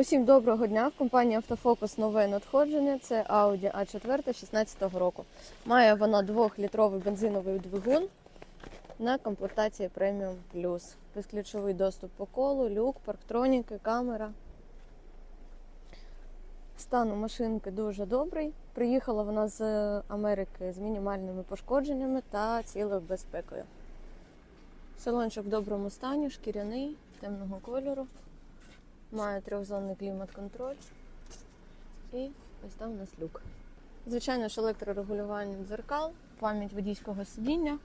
Усім доброго дня. В компанії Автофокус нове надходження. Це Audi A4 16 року. Має вона 2-літровий бензиновий двигун на комплектації Premium Plus. Безключовий доступ по колу, люк, парктроніки, камера. Стан у машинки дуже добрий. Приїхала вона з Америки з мінімальними пошкодженнями та цілою безпекою. Салончик в доброму стані, шкіряний, темного кольору. Має трьохзонний клімат-контроль. І ось там у нас люк. Звичайно ж електрорегулювання дзеркал, пам'ять водійського сидіння,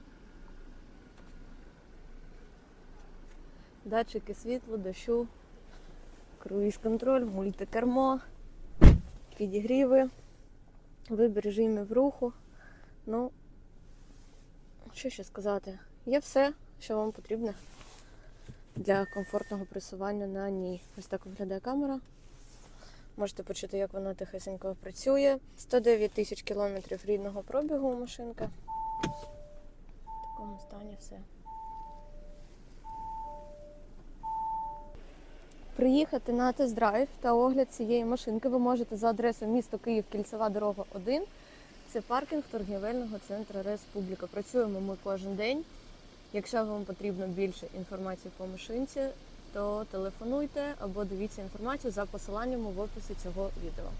датчики світлу, дощу, круїз-контроль, мультикермо, підігріви, вибір режимів руху. Ну, що ще сказати? Є все, що вам потрібно для комфортного пресування на ній. Ось так виглядає камера. Можете почути, як вона тихесенько працює. 109 тисяч кілометрів рідного пробігу у машинка. В такому стані все. Приїхати на тест-драйв та огляд цієї машинки ви можете за адресою місто Київ, Кільцева дорога 1. Це паркінг торгівельного центру Республіка. Працюємо ми кожен день. Якщо вам потрібно більше інформації по машинці, то телефонуйте або дивіться інформацію за посиланням в описі цього відео.